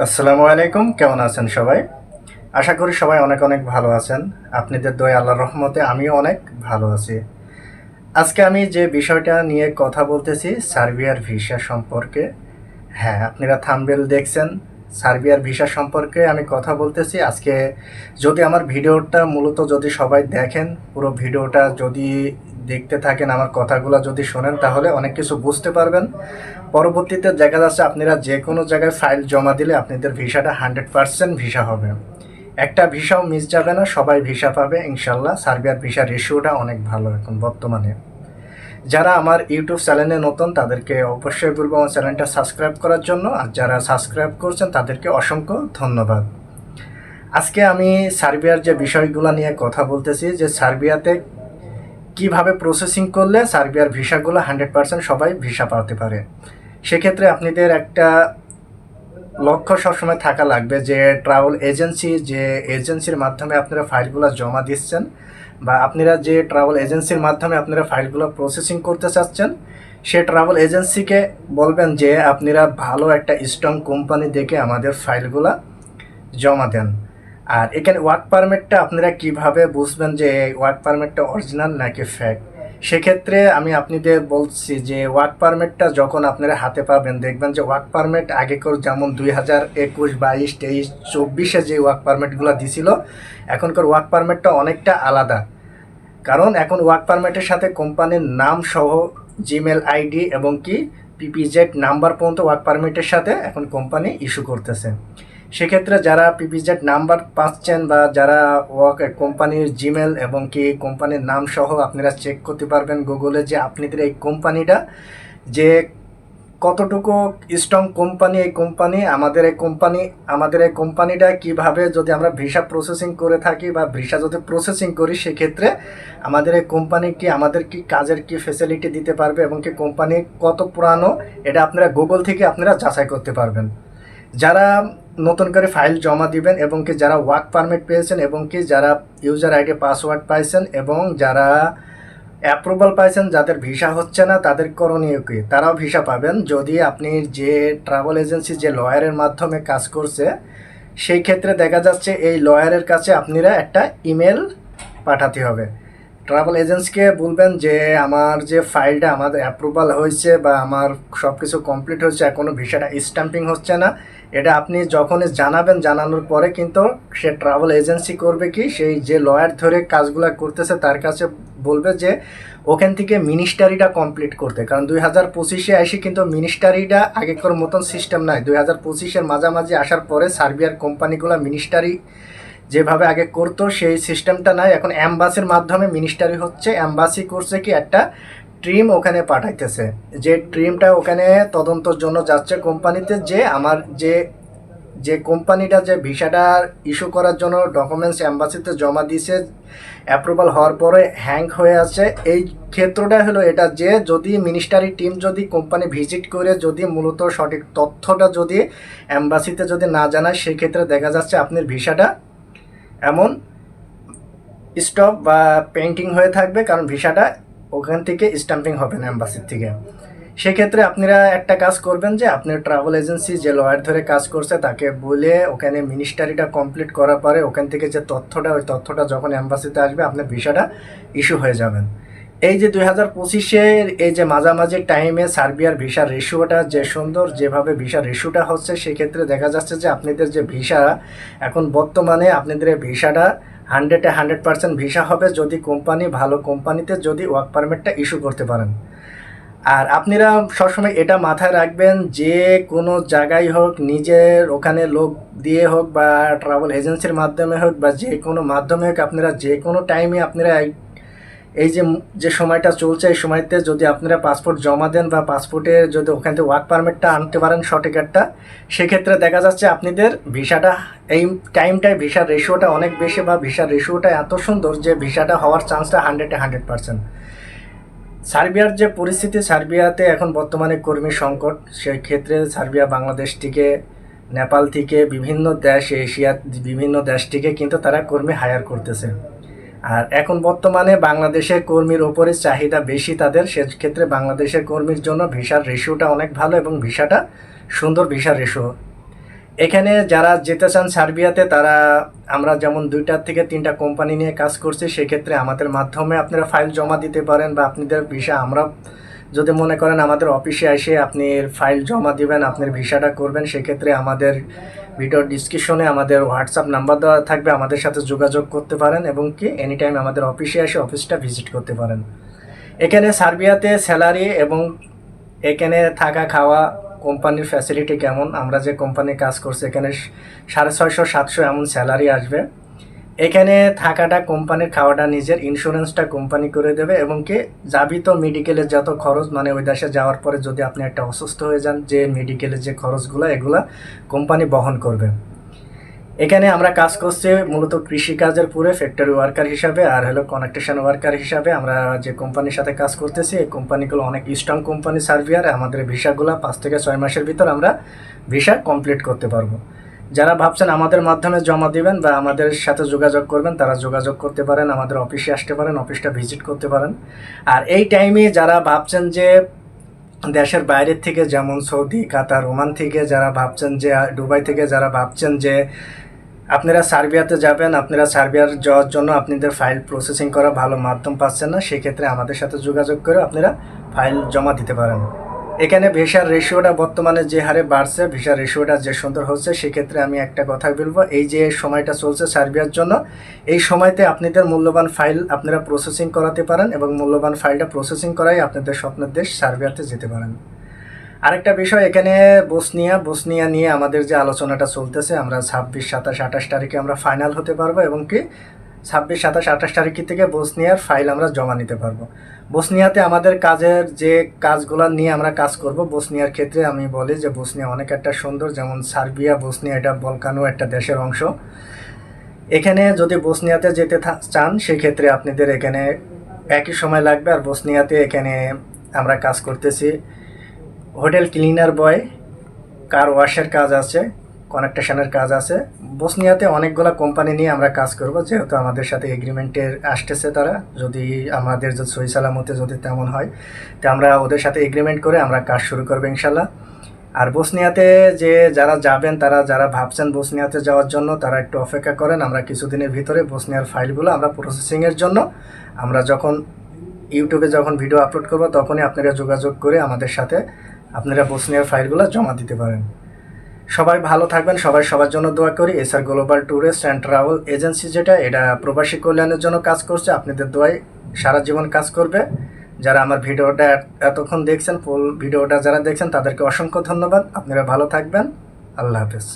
আসসালামু আলাইকুম, কেমন আছেন সবাই? আশা করি সবাই অনেক অনেক ভালো আছেন। আপনাদের দয় আল্লাহর রহমতে আমিও অনেক ভালো আছি। আজকে আমি যে বিষয়টা নিয়ে কথা বলতেছি, সার্বিয়ার ভিসা সম্পর্কে। হ্যাঁ আপনারা থাম্বেল দেখছেন, সার্বিয়ার ভিসা সম্পর্কে আমি কথা বলতেছি। আজকে যদি আমার ভিডিওটা মূলত যদি সবাই দেখেন, পুরো ভিডিওটা যদি দেখতে থাকেন, আমার কথাগুলো যদি শোনেন, তাহলে অনেক কিছু বুঝতে পারবেন। পরবর্তীতে দেখা যাচ্ছে আপনারা যে কোনো জায়গায় ফাইল জমা দিলে আপনাদের ভিসাটা হান্ড্রেড পার্সেন্ট ভিসা হবে। একটা ভিসাও মিস যাবে না, সবাই ভিসা পাবে, ইনশাল্লাহ। সার্বিয়ার ভিসা রেশিওটা অনেক ভালো এখন বর্তমানে। যারা আমার ইউটিউব চ্যানেলে নতুন, তাদেরকে অবশ্যই বলব আমার চ্যানেলটা সাবস্ক্রাইব করার জন্য। আর যারা সাবস্ক্রাইব করছেন, তাদেরকে অসংখ্য ধন্যবাদ। আজকে আমি সার্বিয়ার যে বিষয়গুলো নিয়ে কথা বলতেছি, যে সার্বিয়াতে কীভাবে প্রসেসিং করলে সার্বিয়ার ভিসাগুলো হান্ড্রেড পার্সেন্ট সবাই ভিসা পাতে পারে? সেক্ষেত্রে আপনাদের একটা লক্ষ্য সবসময় থাকা লাগবে যে ট্রাভেল এজেন্সি যে এজেন্সির মাধ্যমে আপনারা ফাইলগুলো জমা দিচ্ছেন বা আপনারা যে ট্রাভেল এজেন্সির মাধ্যমে আপনারা ফাইলগুলো প্রসেসিং করতে চাচ্ছেন, সে ট্রাভেল এজেন্সিকে বলবেন যে আপনারা ভালো একটা স্ট্রং কোম্পানি দেখে আমাদের ফাইলগুলো জমা দেন। আর এখানে ওয়ার্ক পারমিটটা আপনারা কীভাবে বুঝবেন যে ওয়ার্ক পারমিটটা অরিজিনাল নাকি ফ্যাক সেক্ষেত্রে আমি আপনাদের বলছি যে ওয়ার্ক পারমিটটা যখন আপনারা হাতে পাবেন, দেখবেন যে ওয়ার্ক পারমিট আগেকার যেমন দুই হাজার একুশ, বাইশ, তেইশ, চব্বিশে যে ওয়ার্ক পারমিটগুলো দিছিল, এখনকার ওয়ার্ক পারমিটটা অনেকটা আলাদা। কারণ এখন ওয়ার্ক পারমিটের সাথে কোম্পানির নাম সহ জিমেল আইডি এবং কি পিপিজেড নাম্বার পর্যন্ত ওয়ার্ক পারমিটের সাথে এখন কোম্পানি ইস্যু করতেছে। সেক্ষেত্রে যারা পিপিজেড নাম্বার পাচ্ছেন বা যারা ওয়ার্ক কোম্পানির জিমেল এবং কি কোম্পানির নাম সহ আপনারা চেক করতে পারবেন গুগলে যে আপনাদের এই কোম্পানিটা যে কতটুকু স্ট্রং কোম্পানি এই কোম্পানি আমাদের এই কোম্পানি আমাদের এই কোম্পানিটা কীভাবে যদি আমরা ভিসা প্রসেসিং করে থাকি বা ভিসা যদি প্রসেসিং করি, সেক্ষেত্রে আমাদের এই কোম্পানি কি আমাদের কি কাজের কি ফেসিলিটি দিতে পারবে এবং কি কোম্পানি কত পুরানো, এটা আপনারা গুগল থেকে আপনারা যাচাই করতে পারবেন। যারা নতুন করে ফাইল জমা দিবেন এবং কি যারা ওয়ার্ক পারমিট পেয়েছেন এবং কি যারা ইউজার আইডি পাসওয়ার্ড পাইছেন এবং যারা অ্যাপ্রুভাল পাইছেন, যাদের ভিসা হচ্ছে না, তাদের করণীয় কি? তারাও ভিসা পাবেন। যদি আপনি যে ট্রাভেল এজেন্সি যে লয়ারের মাধ্যমে কাজ করছে, সেই ক্ষেত্রে দেখা যাচ্ছে এই লয়ারের কাছে আপনারা একটা ইমেল পাঠাতে হবে। ট্রাভেল এজেন্সিকে বলবেন যে আমার যে ফাইলটা আমাদের অ্যাপ্রুভাল হয়েছে বা আমার সব কিছু কমপ্লিট হয়েছে এখনও ভিসাটা স্ট্যাম্পিং হচ্ছে না। এটা আপনি যখনই জানাবেন, জানানোর পরে কিন্তু সে ট্রাভেল এজেন্সি করবে কি, সেই যে লয়ার ধরে কাজগুলো করতেছে, তার কাছে বলবে যে ওখান থেকে মিনিস্টারিটা কমপ্লিট করতে। কারণ দুই হাজার পঁচিশে এসে কিন্তু মিনিস্টারিটা আগেকার মতন সিস্টেম নাই। দুই হাজার পঁচিশের মাঝামাঝি আসার পরে সার্বিয়ার কোম্পানিগুলো মিনিস্টারি যেভাবে আগে করতো, সেই সিস্টেমটা নাই। এখন অ্যাম্বাসির মাধ্যমে মিনিস্টারি হচ্ছে। অ্যাম্বাসি করছে কি একটা ট্রিম ওখানে পাঠাইতেছে। যে ট্রিমটা ওখানে তদন্তর জন্য যাচ্ছে কোম্পানিতে যে আমার যে যে কোম্পানিটা যে ভিসাটা ইস্যু করার জন্য ডকুমেন্টস অ্যাম্বাসিতে জমা দিয়েছে অ্যাপ্রুভাল হওয়ার পরে হ্যাং হয়ে আছে। এই ক্ষেত্রটা হলো এটা যে, যদি মিনিস্টারি টিম যদি কোম্পানি ভিজিট করে, যদি মূলত সঠিক তথ্যটা যদি অ্যাম্বাসিতে যদি না জানায়, সেক্ষেত্রে দেখা যাচ্ছে আপনার ভিসাটা এমন স্টপ বা পেন্টিং হয়ে থাকবে, কারণ ভিসাটা ওখান থেকে স্ট্যাম্পিং হবে না অ্যাম্বাসির থেকে। সেক্ষেত্রে আপনারা একটা কাজ করবেন যে, আপনার ট্রাভেল এজেন্সি যে লয়ার ধরে কাজ করছে, তাকে বলে ওখানে মিনিস্টারিটা কমপ্লিট করার পরে ওখান থেকে যে তথ্যটা, ওই তথ্যটা যখন অ্যাম্বাসিতে আসবে, আপনার ভিসাটা ইস্যু হয়ে যাবেন। এই যে দুই হাজার পঁচিশের এই যে মাঝামাঝি টাইমে সার্বিয়ার ভিসার রেশিওটা যে সুন্দর, যেভাবে ভিসার রেশিওটা হচ্ছে, সেক্ষেত্রে দেখা যাচ্ছে যে আপনাদের যে ভিসা, এখন বর্তমানে আপনাদের এই ভিসাটা হান্ড্রেডে হান্ড্রেড পার্সেন্ট ভিসা হবে যদি কোম্পানি, ভালো কোম্পানিতে যদি ওয়ার্ক পারমিটটা ইস্যু করতে পারেন। আর আপনারা সবসময় এটা মাথায় রাখবেন, যে কোনো জায়গায় হোক, নিজের ওখানে লোক দিয়ে হোক বা ট্রাভেল এজেন্সির মাধ্যমে হোক বা যে কোনো মাধ্যমে হোক, আপনারা যে কোনো টাইমে আপনারা এই- যে যে সময়টা চলছে, এই সময়তে যদি আপনারা পাসপোর্ট জমা দেন বা পাসপোর্টের যদি ওখান থেকে ওয়ার্ক পারমিটটা আনতে পারেন একটা সেক্ষেত্রে দেখা যাচ্ছে আপনাদের ভিসাটা, এই টাইমটায় ভিসার রেশিওটা অনেক বেশি বা ভিসার রেশিওটা এত সুন্দর যে ভিসাটা হওয়ার চান্সটা হান্ড্রেডে হান্ড্রেড পার্সেন্ট সার্বিয়ার যে পরিস্থিতি, সার্বিয়াতে এখন বর্তমানে কর্মী সংকট সেই ক্ষেত্রে সার্বিয়া বাংলাদেশ থেকে, নেপাল থেকে বিভিন্ন দেশ, এশিয়া বিভিন্ন দেশ থেকে কিন্তু তারা কর্মী হায়ার করতেছে। আর এখন বর্তমানে বাংলাদেশের কর্মীর ওপরে চাহিদা বেশি তাদের, সেক্ষেত্রে বাংলাদেশের কর্মীর জন্য ভিসার রেশিওটা অনেক ভালো এবং ভিসাটা সুন্দর ভিসার রেশিও এখানে যারা যেতে চান সার্বিয়াতে, তারা আমরা যেমন দুইটার থেকে তিনটা কোম্পানি নিয়ে কাজ করছি, সেক্ষেত্রে আমাদের মাধ্যমে আপনারা ফাইল জমা দিতে পারেন বা আপনাদের ভিসা, আমরা যদি মনে করেন আমাদের অফিসে এসে আপনি ফাইল জমা দিবেন, আপনার ভিসাটা করবেন, সেক্ষেত্রে আমাদের ভিডিওর ডিসক্রিপশনে আমাদের হোয়াটসঅ্যাপ নাম্বার দেওয়া থাকবে, আমাদের সাথে যোগাযোগ করতে পারেন এবং কি এনি টাইম আমাদের অফিসে এসে অফিসটা ভিজিট করতে পারেন। এখানে সার্বিয়াতে স্যালারি এবং এখানে থাকা খাওয়া কোম্পানির ফ্যাসিলিটি কেমন? আমরা যে কোম্পানি কাজ করছি, এখানে সাড়ে ছয়শো, সাতশো এমন স্যালারি আসবে। এখানে থাকাটা কোম্পানির খাওয়াটা, নিজের ইন্স্যুরেন্সটা কোম্পানি করে দেবে এবং কি যাবি তো মেডিকেলের যত খরচ মানে ওই দেশে যাওয়ার পরে যদি আপনি একটা অসুস্থ হয়ে যান, যে মেডিকেলের যে খরচগুলো, এগুলা কোম্পানি বহন করবে। এখানে আমরা কাজ করছি মূলত কৃষিকাজের পুরে ফ্যাক্টরি ওয়ার্কার হিসাবে, আর হলো কনেকটেশন ওয়ার্কার হিসাবে। আমরা যে কোম্পানির সাথে কাজ করতেছি, এই কোম্পানিগুলো অনেক স্ট্রং কোম্পানি সার্ভিয়ার আমাদের ভিসাগুলো পাঁচ থেকে ছয় মাসের ভিতর আমরা ভিসা কমপ্লিট করতে পারব। যারা ভাবছেন আমাদের মাধ্যমে জমা দিবেন বা আমাদের সাথে যোগাযোগ করবেন, তারা যোগাযোগ করতে পারেন, আমাদের অফিসে আসতে পারেন, অফিসটা ভিজিট করতে পারেন। আর এই টাইমে যারা ভাবছেন যে দেশের বাইরের থেকে, যেমন সৌদি, কাতার, ওমান থেকে যারা ভাবছেন যে দুবাই থেকে যারা ভাবছেন যে, আপনারা সার্বিয়াতে যাবেন, আপনারা সার্বিয়ার যাওয়ার জন্য আপনাদের ফাইল প্রসেসিং করা ভালো মাধ্যম পাচ্ছেন না, সেক্ষেত্রে আমাদের সাথে যোগাযোগ করে আপনারা ফাইল জমা দিতে পারেন। এখানে ভিসার রেশিওটা বর্তমানে যে হারে বাড়ছে, ভিসার রেশিওটা যে সুন্দর হচ্ছে, সেক্ষেত্রে আমি একটা কথা বলব। এই যে সময়টা চলছে সার্বিয়ার জন্য, এই সময়তে আপনাদের মূল্যবান ফাইল আপনারা প্রসেসিং করাতে পারেন এবং মূল্যবান ফাইলটা প্রসেসিং করাই আপনাদের স্বপ্নের দেশ, সার্বিয়াতে যেতে পারেন। আরেকটা বিষয় এখানে বসনিয়া বসনিয়া নিয়ে আমাদের যে আলোচনাটা চলতেছে, আমরা ছাব্বিশ, সাতাশ, আঠাশ তারিখে আমরা ফাইনাল হতে পারব এবং কি ছাব্বিশ, সাতাশ, আঠাশ তারিখ থেকে বসনিয়ার ফাইল আমরা জমা নিতে পারব। বসনিয়াতে আমাদের কাজের যে কাজগুলো নিয়ে আমরা কাজ করব, বসনিয়ার ক্ষেত্রে আমি বলি যে বসনিয়া অনেক একটা সুন্দর, যেমন সার্বিয়া, বসনিয়া এটা বলকানো একটা দেশের অংশ। এখানে যদি বসনিয়াতে যেতে চান, সেক্ষেত্রে আপনাদের এখানে একই সময় লাগবে। আর বসনিয়াতে এখানে আমরা কাজ করতেছি। হোটেল ক্লিনার বয়, কার ওয়াশের কাজ আছে কনেকটেশনের কাজ আছে। বসনিয়াতে অনেকগুলো কোম্পানি নিয়ে আমরা কাজ করব, যেহেতু আমাদের সাথে এগ্রিমেন্টের আসতেছে তারা। যদি আমাদের যদি সই সালামতে যদি তেমন হয়, তো আমরা ওদের সাথে এগ্রিমেন্ট করে আমরা কাজ শুরু করব ইনশাল্লাহ। আর বসনিয়াতে যে যারা যাবেন, তারা যারা ভাবছেন বসনিয়াতে যাওয়ার জন্য, তারা একটু অপেক্ষা করেন। আমরা কিছুদিনের ভিতরে বসনিয়ার ফাইলগুলো আমরা প্রসেসিংয়ের জন্য, আমরা যখন ইউটিউবে যখন ভিডিও আপলোড করব, তখনই আপনারা যোগাযোগ করে আমাদের সাথে আপনারা বসনিয়ার ফাইলগুলো জমা দিতে পারেন। সবাই ভালো থাকবেন, সবাই সবার জন্য দোয়া করি। SR global tourist and travel agency যেটা, এটা প্রবাসী কল্যাণের জন্য কাজ করছে, আপনাদের দোয়াই সারা জীবন কাজ করবে। যারা আমার ভিডিওটা এতক্ষণ দেখছেন ফুল ভিডিওটা যারা দেখছেন, তাদেরকে অসংখ্য ধন্যবাদ। আপনারা ভালো থাকবেন। আল্লাহ হাফেজ।